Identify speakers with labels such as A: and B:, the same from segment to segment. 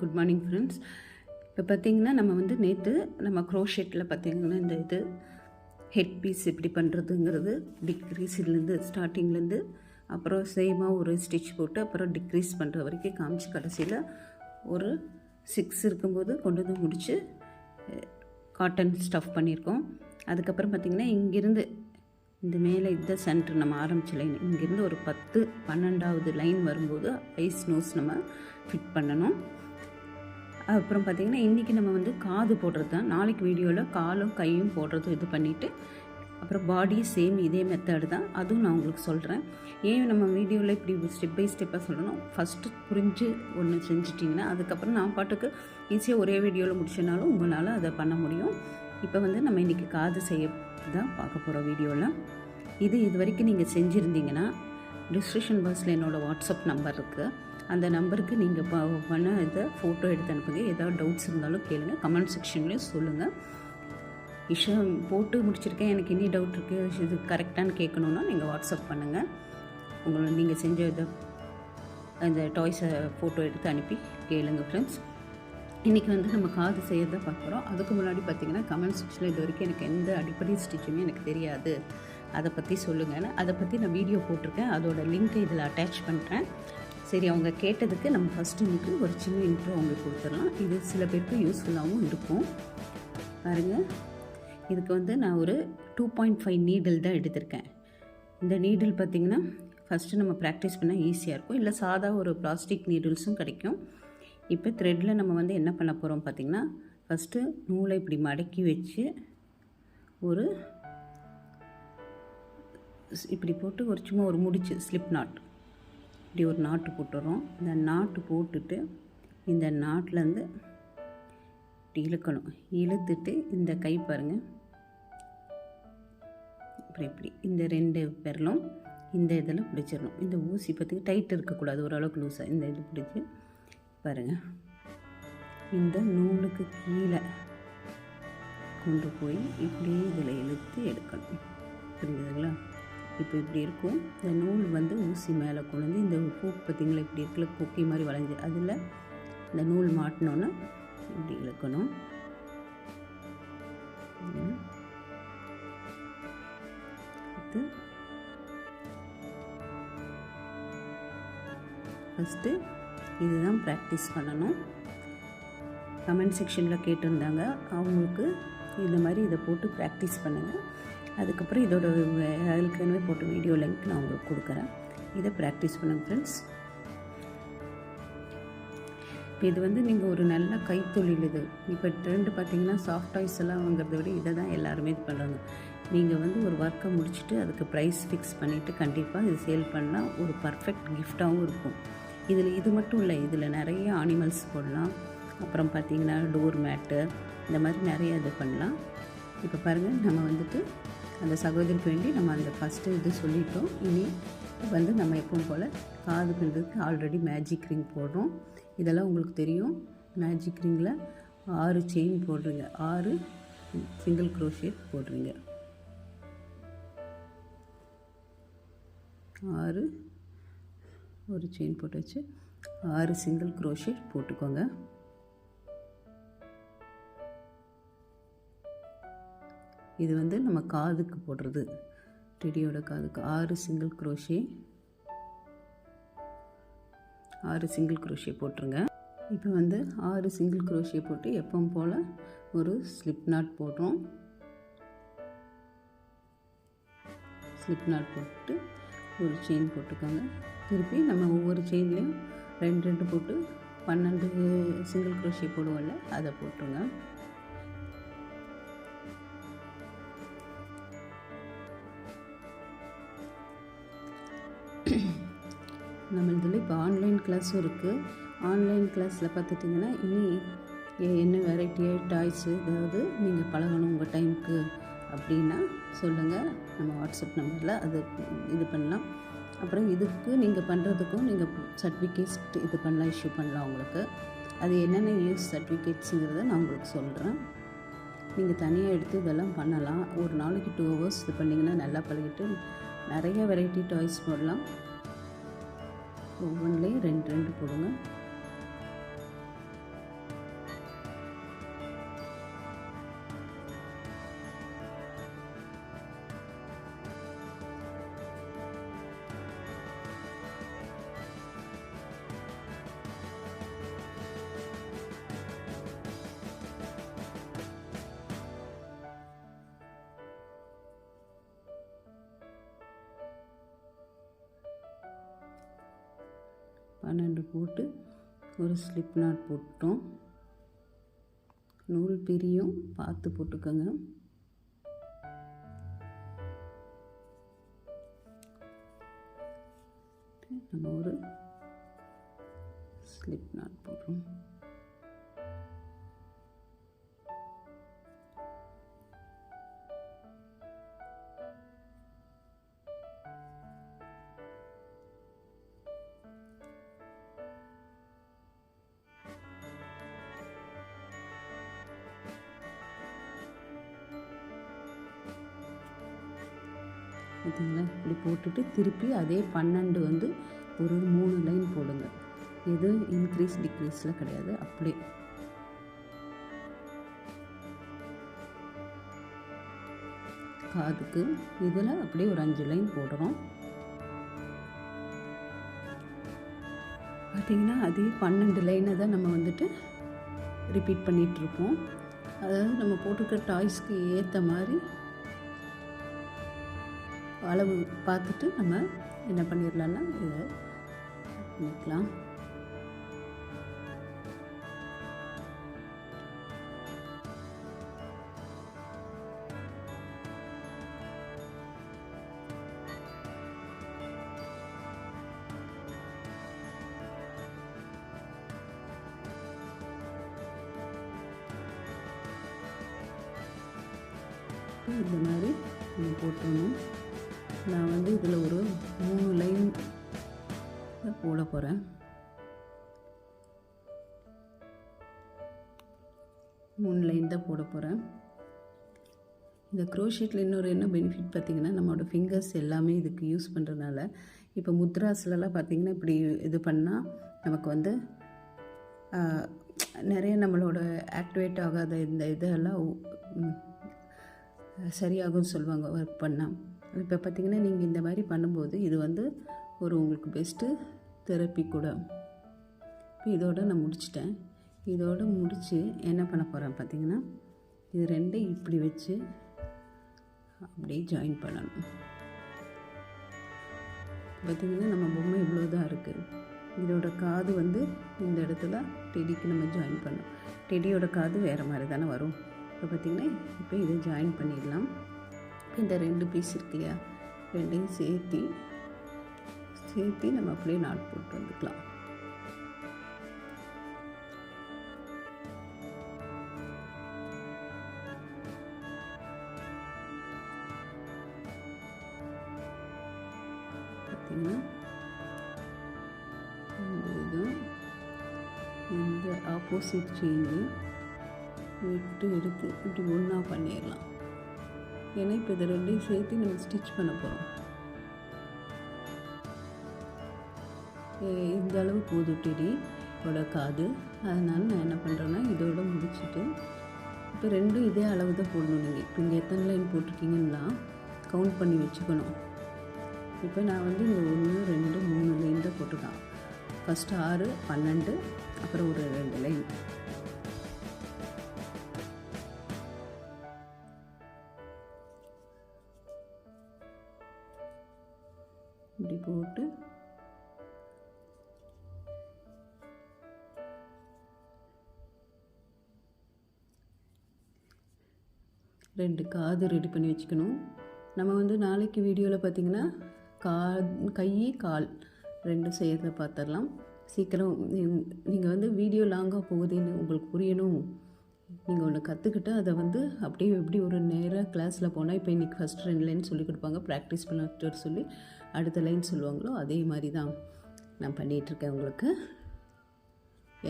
A: Good morning friends. இப்போ பார்த்தீங்கன்னா நம்ம வந்து நேற்று நம்ம க்ரோஷெட்டில் பார்த்திங்கன்னா இந்த இது ஹெட் பீஸ் எப்படி பண்ணுறதுங்கிறது டிக்ரீஸ்லேருந்து ஸ்டார்டிங்லேருந்து அப்புறம் சேமாக ஒரு ஸ்டிச் போட்டு அப்புறம் டிக்ரீஸ் பண்ணுற வரைக்கும் காமிச்சு கடைசியில் ஒரு சிக்ஸ் இருக்கும்போது கொண்டு வந்து முடித்து காட்டன் ஸ்டஃப் பண்ணியிருக்கோம். அதுக்கப்புறம் பார்த்திங்கன்னா இங்கேருந்து இந்த மேலே இந்த சென்டர் நம்ம ஆரம்பித்த லைன் இங்கேருந்து ஒரு பத்து பன்னெண்டாவது லைன் வரும்போது ஐஸ் நோஸ் நம்ம ஃபிட் பண்ணணும். அப்புறம் பார்த்திங்கன்னா இன்றைக்கி நம்ம வந்து காது போடுறது தான். நாளைக்கு வீடியோவில் காலும் கையும் போடுறது இது பண்ணிவிட்டு அப்புறம் பாடி சேம் இதே மெத்தடு தான். அதுவும் நான் உங்களுக்கு சொல்கிறேன் ஏன் நம்ம வீடியோவில் இப்படி ஸ்டெப் பை ஸ்டெப்பாக சொல்லணும் ஃபஸ்ட்டு புரிஞ்சு ஒன்று செஞ்சிட்டிங்கன்னா அதுக்கப்புறம் நான் பாட்டுக்கு ஈஸியாக ஒரே வீடியோவில் முடிச்சனாலும் உங்களால் அதை பண்ண முடியும். இப்போ வந்து நம்ம இன்றைக்கி காது செய்ய தான் பார்க்க போகிறோம் வீடியோவில் இது இது வரைக்கும் நீங்கள் செஞ்சுருந்தீங்கன்னா டிஸ்கிரிப்ஷன் பாக்ஸில் என்னோடய வாட்ஸ்அப் நம்பர் இருக்குது அந்த நம்பருக்கு நீங்கள் ப பண்ண இதை ஃபோட்டோ எடுத்து அனுப்புங்க. ஏதாவது டவுட்ஸ் இருந்தாலும் கேளுங்கள் கமெண்ட் செக்ஷன்லேயும் சொல்லுங்கள் இஷா போட்டு முடிச்சிருக்கேன். எனக்கு இனி டவுட் இருக்குது இது கரெக்டானு கேட்கணுன்னா நீங்கள் வாட்ஸ்அப் பண்ணுங்கள் உங்களை நீங்கள் செஞ்ச இதை அந்த டாய்ஸை ஃபோட்டோ எடுத்து அனுப்பி கேளுங்க ஃப்ரெண்ட்ஸ் இன்றைக்கி வந்து நம்ம காது செய்யறதை பார்க்குறோம். அதுக்கு முன்னாடி பார்த்தீங்கன்னா கமெண்ட் செக்ஷனில் இது வரைக்கும் எனக்கு எந்த அடிப்படை ஸ்டிச்சுமே எனக்கு தெரியாது. அதை பற்றி சொல்லுங்கன்னு அதை பற்றி நான் வீடியோ போட்டிருக்கேன். அதோட லிங்க்கை இதில் அட்டாச் பண்ணுறேன் சரி அவங்க கேட்டதுக்கு நம்ம ஃபஸ்ட்டு இன்றைக்கி ஒரு சின்ன இன்ட்ரோ அவங்களுக்கு கொடுத்துடலாம். இது சில பேருக்கு யூஸ்ஃபுல்லாகவும் இருக்கும். பாருங்கள் இதுக்கு வந்து நான் ஒரு டூ பாயிண்ட் ஃபைவ் நீடில் தான் எடுத்திருக்கேன். இந்த நீடில் பார்த்திங்கன்னா ஃபஸ்ட்டு நம்ம ப்ராக்டிஸ் பண்ணால் ஈஸியாக இருக்கும். இல்லை சாதா ஒரு பிளாஸ்டிக் நீடில்ஸும் கிடைக்கும். இப்போ த்ரெட்டில் நம்ம வந்து என்ன பண்ண போகிறோம் பார்த்திங்கன்னா ஃபஸ்ட்டு நூலை இப்படி மடக்கி வச்சு ஒரு இப்படி போட்டு ஒரு சும்மா ஒரு முடிச்சு ஸ்லிப் நாட் இப்படி ஒரு நாட்டு போட்டுறோம். இந்த நாட்டு போட்டுட்டு இந்த நாட்டிலேருந்து இப்படி இழுக்கணும். இழுத்துட்டு இந்த கை பாருங்கள் இப்படி இப்படி இந்த ரெண்டு பேரலும் இந்த இதில் பிடிச்சிடணும். இந்த ஊசி பற்றி டைட் இருக்கக்கூடாது ஓரளவுக்கு லூஸாக இந்த இது பிடிச்சி பாருங்கள் இந்த நூலுக்கு கீழே கொண்டு போய் இப்படியே இதில் இழுத்து எடுக்கணும். புரியுதுங்களா? இப்போ இப்படி இருக்கும். இந்த நூல் வந்து ஊசி மேலே கொண்டு வந்து இந்த பூ பார்த்திங்களா இப்படி இருக்குல்ல கொக்கி மாதிரி வளைஞ்சு அதில் இந்த நூல் மாட்டினோன்னே இப்படி இழுக்கணும். அடுத்து ஃபஸ்ட்டு இதுதான் ப்ராக்டிஸ் பண்ணணும். கமெண்ட் செக்ஷனில் கேட்டிருந்தாங்க. அவங்களுக்கு இந்த மாதிரி இதை போட்டு ப்ராக்டிஸ் பண்ணுங்கள் அதுக்கப்புறம் இதோட ஏற்கனவே போட்ட வீடியோ லிங்க் நான் உங்களுக்கு கொடுக்குறேன். இதை ப்ராக்டிஸ் பண்ணுங்க ஃப்ரெண்ட்ஸ் இப்போ இது வந்து நீங்கள் ஒரு நல்ல கைத்தொழில் இது. இப்போ ட்ரெண்டு பார்த்தீங்கன்னா சாஃப்ட் டாய்ஸ் எல்லாம் வாங்குறத விட இதை தான் எல்லாருமே இது பண்ணுறாங்க நீங்கள் வந்து ஒரு ஒர்க்கை முடிச்சுட்டு அதுக்கு ப்ரைஸ் ஃபிக்ஸ் பண்ணிவிட்டு கண்டிப்பாக இது சேல் பண்ணால் ஒரு பர்ஃபெக்ட் கிஃப்டாகவும் இருக்கும். இதில் இது மட்டும் இல்லை இதில் நிறைய ஆனிமல்ஸ் போடலாம். அப்புறம் பார்த்தீங்கன்னா டோர் மேட்டு இந்த மாதிரி நிறைய இது பண்ணலாம். இப்போ பாருங்கள் நம்ம வந்துட்டு அந்த சகோதரிக்கு வேண்டி நம்ம அந்த ஃபஸ்ட்டு இது சொல்லிட்டோம். இனி வந்து நம்ம எப்பவும் போல் காது பின்றதுக்கு ஆல்ரெடி மேஜிக் ரிங் போடுறோம். இதெல்லாம் உங்களுக்கு தெரியும். மேஜிக் ரிங்கில் ஆறு செயின் போடுறீங்க. ஆறு சிங்கிள் க்ரோஷேட் போடுறீங்க. ஆறு ஒரு செயின் போட்டு வச்சு ஆறு சிங்கிள் க்ரோஷேட் போட்டுக்கோங்க. இது வந்து நம்ம காதுக்கு போடுறது. ரெடியோட காதுக்கு. ஆறு சிங்கிள் க்ரோஷே ஆறு சிங்கிள் க்ரோஷே போட்டுருங்க. இப்போ வந்து ஆறு சிங்கிள் க்ரோஷே போட்டு எப்பவும் போல் ஒரு ஸ்லிப் நாட் போடுறோம். ஸ்லிப் நாட் போட்டு ஒரு செயின் போட்டுக்கோங்க. திருப்பி நம்ம ஒவ்வொரு செயின்லேயும் ரெண்டு ரெண்டு போட்டு பன்னெண்டு சிங்கிள் க்ரோஷே போடுவோம்ல அதை போட்டுருங்க. நம்மளதில் இப்போ ஆன்லைன் கிளாஸும் இருக்குது ஆன்லைன் கிளாஸில் பார்த்துட்டிங்கன்னா இனி என்ன வெரைட்டியாக டாய்ஸு ஏதாவது நீங்கள் பழகணும் உங்கள் டைமுக்கு அப்படின்னா சொல்லுங்கள் நம்ம வாட்ஸ்அப் நம்பரில் அது இது பண்ணலாம். அப்புறம் இதுக்கு நீங்கள் பண்ணுறதுக்கும் நீங்கள் சர்டிஃபிகேட்ஸ் இது பண்ணலாம் இஷ்யூ பண்ணலாம் உங்களுக்கு. அது என்னென்ன யூஸ் சர்டிஃபிகேட்ஸுங்கிறத நான் உங்களுக்கு சொல்கிறேன் நீங்கள் தனியாக எடுத்து இதெல்லாம் பண்ணலாம். ஒரு நாளைக்கு டூ ஹவர்ஸ் இது பண்ணிங்கன்னா நல்லா பழகிட்டு நிறைய வெரைட்டி டாய்ஸ் போடலாம். ஒவ்வொன்றுலேயும் ரெண்டு ரெண்டு போடுங்க. பன்னெண்டு போட்டு ஒரு ஸ்லிப் நாட் போட்டோம் நூல் பிரியும் பார்த்து போட்டுக்கோங்க. நம்ம ஒரு ஸ்லிப் நாட் போடுறோம். பார்த்தீங்களா? இப்படி போட்டுட்டு திருப்பி அதே பன்னெண்டு வந்து ஒரு மூணு லைன் போடுங்க. இது இன்க்ரீஸ் டிக்ரீஸில் கிடையாது. அப்படியே. காதுக்கு இதில் அப்படியே ஒரு அஞ்சு லைன் போடுறோம். பார்த்திங்கன்னா அதே பன்னெண்டு லைனை தான் நம்ம வந்துட்டு ரிப்பீட் பண்ணிகிட்ருப்போம் அதாவது நம்ம போட்டிருக்க டாய்ஸ்க்கு ஏற்ற மாதிரி அளவு பார்த்துட்டு நம்ம என்ன பண்ணிடலாம்னா இதை பண்ணிக்கலாம் இந்த மாதிரி நம்ம போட்டுடணும் நான் வந்து இதில் ஒரு மூணு லைன் போட போகிறேன் மூணு லைன் தான் போட போகிறேன் இந்த க்ரோஷீட்டில் இன்னொரு என்ன பெனிஃபிட் பார்த்திங்கன்னா நம்மளோட ஃபிங்கர்ஸ் எல்லாமே இதுக்கு யூஸ் பண்ணுறதுனால இப்போ முத்ராஸ்லலாம் பார்த்திங்கன்னா இப்படி இது பண்ணால் நமக்கு வந்து நிறைய நம்மளோட ஆக்டிவேட் ஆகாத இந்த இதெல்லாம் சரியாகும்னு சொல்லுவாங்க ஒர்க் பண்ணால் இப்போ பார்த்திங்கன்னா நீங்கள் இந்த மாதிரி பண்ணும்போது இது வந்து ஒரு உங்களுக்கு பெஸ்ட்டு தெரப்பி கூட. இப்போ இதோட நான் முடிச்சிட்டேன். இதோட முடித்து என்ன பண்ண போகிறேன் பார்த்திங்கன்னா இது ரெண்டையும் இப்படி வச்சு அப்படியே ஜாயின் பண்ணணும். பார்த்திங்கன்னா நம்ம பொம்மை இவ்வளோ தான் இருக்குது இதோட காது வந்து இந்த இடத்துல டெடிக்கு நம்ம ஜாயின் பண்ணோம் டெடியோட காது வேறு மாதிரி தானே வரும். இப்போ பார்த்திங்கன்னா இப்போ இதை ஜாயின் பண்ணிடலாம். இந்த ரெண்டு பீஸ் இருக்கு இல்லையா ரெண்டையும் சேர்த்து சேர்த்து நம்ம அப்படியே நாட் போட்டு வந்துக்கலாம். பார்த்தீங்கன்னா இந்த இந்த ஆப்போசிட் செயின்னு விட்டு எடுத்து இப்படி ஒன்றா பண்ணிடலாம். ஏன்னா இப்போ இதை ரெண்டையும் சேர்த்து நம்ம ஸ்டிச் பண்ண போகிறோம் இந்த அளவு போது டெடி காது. அதனால் நான் என்ன பண்ணுறேன்னா இதோட முடிச்சுட்டு இப்போ ரெண்டும் இதே அளவு தான் போடணும் நீங்கள் இப்போ இங்கே எத்தனை லைன் போட்டிருக்கீங்கன்னா கவுண்ட் பண்ணி வச்சுக்கணும். இப்போ நான் வந்து இந்த ஒன்று ரெண்டு மூணு லைன் தான் போட்டுக்கலாம் ஃபஸ்ட்டு ஆறு பன்னெண்டு அப்புறம் ஒரு ரெண்டு லைன் ரெண்டு காது ரெடி பண்ணி வச்சுக்கணும். நம்ம வந்து நாளைக்கு வீடியோவில் பார்த்திங்கன்னா கா கை கால் ரெண்டும் செய்கிறத பார்த்துடலாம் சீக்கிரம் நீங்கள் வந்து வீடியோ லாங்காக போகுதுன்னு உங்களுக்கு புரியணும் நீங்கள் ஒன்று கற்றுக்கிட்டு அதை வந்து அப்படியே எப்படி ஒரு நேராக கிளாஸில் போனால் இப்போ இன்றைக்கி ஃபஸ்ட் ரெண்டு லைன் சொல்லி கொடுப்பாங்க. ப்ராக்டிஸ் பண்ணிட்டு சொல்லி அடுத்த லைன் சொல்லுவாங்களோ அதே மாதிரி தான் நான் பண்ணிகிட்ருக்கேன் உங்களுக்கு.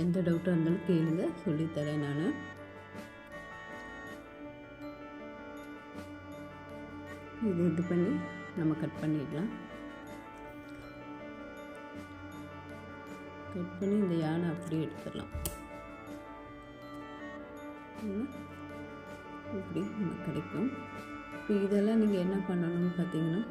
A: எந்த டவுட்டாக இருந்தாலும் கேளுங்க சொல்லித்தரேன் நான். இது இது பண்ணி நம்ம கட் பண்ணிடலாம். கட் பண்ணி இந்த யானை அப்படியே எடுத்துடலாம். இப்படி நமக்கு கிடைக்கும். இப்போ இதெல்லாம் நீங்கள் என்ன பண்ணணும்னு பார்த்தீங்கன்னா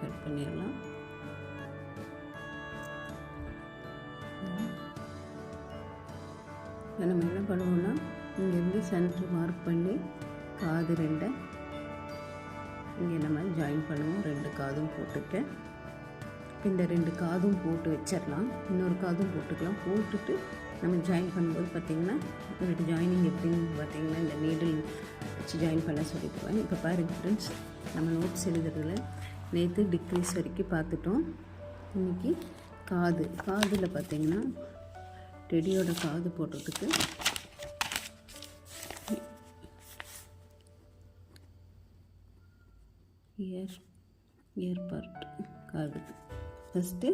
A: கட் பண்ணிடலாம். இப்போ நம்ம என்ன பண்ணுவோம்னா இங்கேருந்து சென்டர் மார்க் பண்ணி காது ரெண்டை இங்கே நம்ம ஜாயின் பண்ணுவோம். ரெண்டு காதும் போட்டுட்டு இந்த ரெண்டு காதும் போட்டு வச்சிடலாம். இன்னொரு காதும் போட்டுக்கலாம். போட்டுட்டு நம்ம ஜாயின் பண்ணும்போது பார்த்திங்கன்னா ரெண்டு ஜாயினிங் எப்படின்னு பார்த்திங்கன்னா இந்த நீடில் வச்சு ஜாயின் பண்ண சொல்லிடுவேன் இப்போ பாருங்கள் ஃப்ரெண்ட்ஸ் நம்ம நோட்ஸ் எழுதுறதுல நேற்று டிக்ரீஸ் வரைக்கும் பார்த்துட்டோம். இன்றைக்கி காது காதில் பார்த்திங்கன்னா டெடியோட காது போடுறதுக்கு இயர் இயர் பார்ட் காது ஃபஸ்ட்டு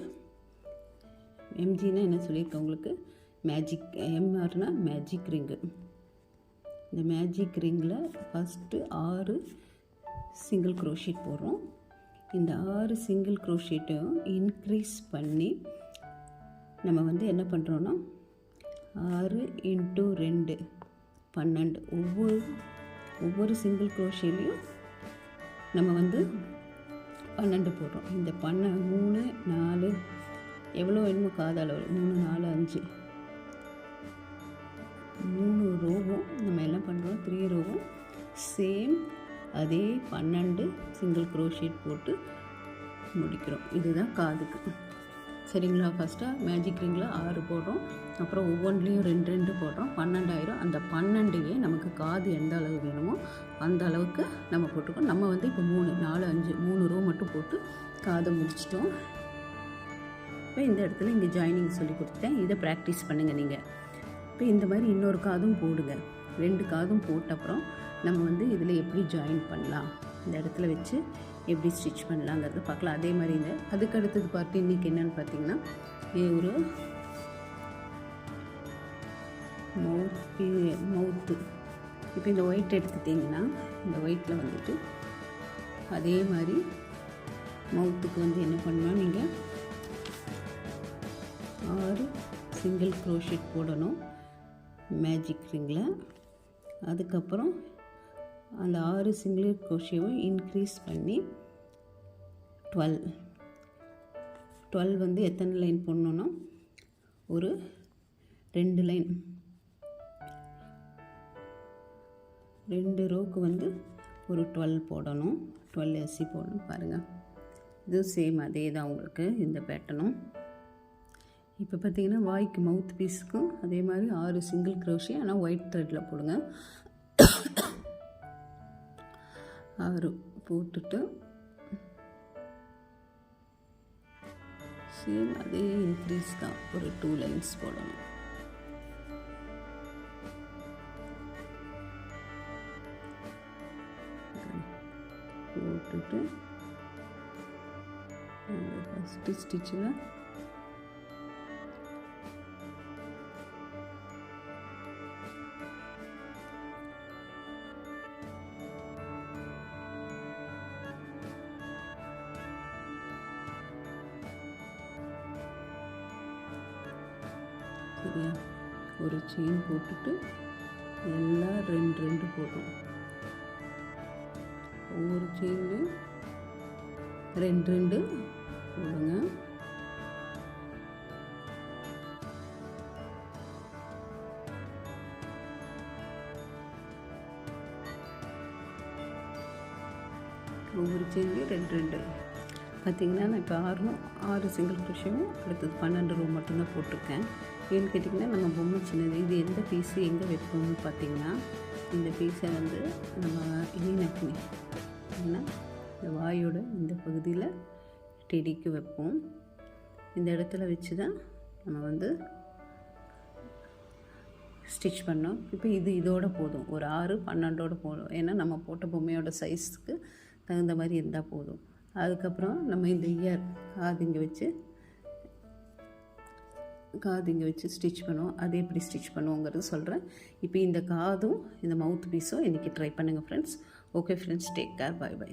A: எம்ஜினா என்ன சொல்லியிருக்கேன் உங்களுக்கு? மேஜிக் எம்ஆர்னா மேஜிக் ரிங்கு இந்த மேஜிக் ரிங்கில் ஃபஸ்ட்டு ஆறு சிங்கிள் க்ரோஷீட் போடுறோம். இந்த ஆறு சிங்கிள் க்ரோஷேட்டையும் இன்க்ரீஸ் பண்ணி நம்ம வந்து என்ன பண்ணுறோன்னா ஆறு இன்ட்டு ரெண்டு பன்னெண்டு ஒவ்வொரு ஒவ்வொரு சிங்கிள் குரோஷேலையும் நம்ம வந்து பன்னெண்டு போடுறோம். இந்த பன்ன மூணு நாலு எவ்வளோ வேணுமோ காத அளவு மூணு நாலு அஞ்சு. மூணு ரோவும் நம்ம என்ன பண்ணுறோம் த்ரீ ரோவும் சேம் அதே பன்னெண்டு சிங்கிள் க்ரோஷீட் போட்டு முடிக்கிறோம். இதுதான் காதுக்கு. சரிங்களா? ஃபஸ்ட்டாக மேஜிக் ரிங்கில் ஆறு போடுறோம். அப்புறம் ஒவ்வொன்றுலேயும் ரெண்டு ரெண்டு போடுறோம். பன்னெண்டாயிரம். அந்த பன்னெண்டுலேயே நமக்கு காது எந்த அளவு வேணுமோ அந்த அளவுக்கு நம்ம போட்டுக்கோம் நம்ம வந்து இப்போ மூணு நாலு அஞ்சு மூணு ரூ மட்டும் போட்டு காதை முடிச்சிட்டோம். இப்போ இந்த இடத்துல இங்கே ஜாயினிங் சொல்லி கொடுத்துட்டேன். இதை ப்ராக்டிஸ் பண்ணுங்கள் நீங்கள் இப்போ இந்த மாதிரி இன்னொரு காதும் போடுங்க. ரெண்டு காதும் போட்ட அப்புறம் நம்ம வந்து இதில் எப்படி ஜாயின் பண்ணலாம்? இந்த இடத்துல வச்சு எப்படி ஸ்டிச் பண்ணலாங்கிறத பார்க்கலாம். அதே மாதிரி இந்த அதுக்கு அடுத்தது பார்த்து இன்றைக்கி என்னென்னு பார்த்தீங்கன்னா இது ஒரு மவுத் மவுத்து இப்போ இந்த ஒயிட் எடுத்துட்டிங்கன்னா இந்த ஒயிட்டில் வந்துட்டு அதே மாதிரி மவுத்துக்கு வந்து என்ன பண்ணணும் நீங்கள் ஆறு சிங்கிள் க்ரோஷெட் போடணும். மேஜிக் ரிங்கில் அதுக்கப்புறம் அந்த ஆறு சிங்கிள் கோஷியவும் இன்க்ரீஸ் பண்ணி டுவெல் டுவெல் வந்து எத்தனை லைன் போடணுன்னா ஒரு ரெண்டு லைன் ரெண்டு ரோக்கு வந்து ஒரு டுவெல் போடணும். டுவெல் எஸ்சி போடணும் பாருங்கள் இதுவும் சேம் அதே தான் உங்களுக்கு இந்த பேட்டர்னும் இப்போ பார்த்தீங்கன்னா வாய்க்கு மவுத் பீஸுக்கும் அதே மாதிரி ஆறு சிங்கிள் க்ரோஷி ஆனால் ஒயிட் த்ரெட்டில் போடுங்க. ஆறு போட்டுட்டு சேம் அதே இன்க்ரீஸ் தான். ஒரு டூ லைன்ஸ் போடணும். போட்டுட்டு ஃபஸ்ட்டு ஸ்டிச்சில் சரியா ஒரு செயின் போட்டுட்டு எல்லாம் ரெண்டு ரெண்டு போடுறோம் ஒவ்வொரு செயின்லையும் ரெண்டு ரெண்டு போடுங்க. ஒவ்வொரு செயின்லையும் ரெண்டு ரெண்டு. பார்த்தீங்கன்னா நான் இப்போ ஆறும் ஆறு சிங்கிள் க்ரோஷியும் அடுத்தது பன்னெண்டு ரூ மட்டும்தான் போட்டிருக்கேன். ஏன்னு கேட்டிங்கன்னா நம்ம பொம்மை சின்னது இது எந்த பீஸு எங்கே வைப்போம்னு பார்த்தீங்கன்னா இந்த பீஸை வந்து நம்ம இனி ஏன்னா இந்த வாயோட இந்த பகுதியில் டெடிக்கு வைப்போம். இந்த இடத்துல வச்சு தான் நம்ம வந்து ஸ்டிச் பண்ணோம். இப்போ இது இதோட போதும். ஒரு ஆறு பன்னெண்டோட போதும். ஏன்னா நம்ம போட்ட பொம்மையோட சைஸ்க்கு தகுந்த மாதிரி இருந்தால் போதும். அதுக்கப்புறம் நம்ம இந்த இயர் காது இங்கே வச்சு காது இங்கே வச்சு ஸ்டிச் பண்ணுவோம். அதை எப்படி ஸ்டிச் பண்ணுவோங்கிறது சொல்கிறேன் இப்போ இந்த காதும் இந்த மவுத் பீஸும் இன்றைக்கி ட்ரை பண்ணுங்கள் friends okay friends take care bye bye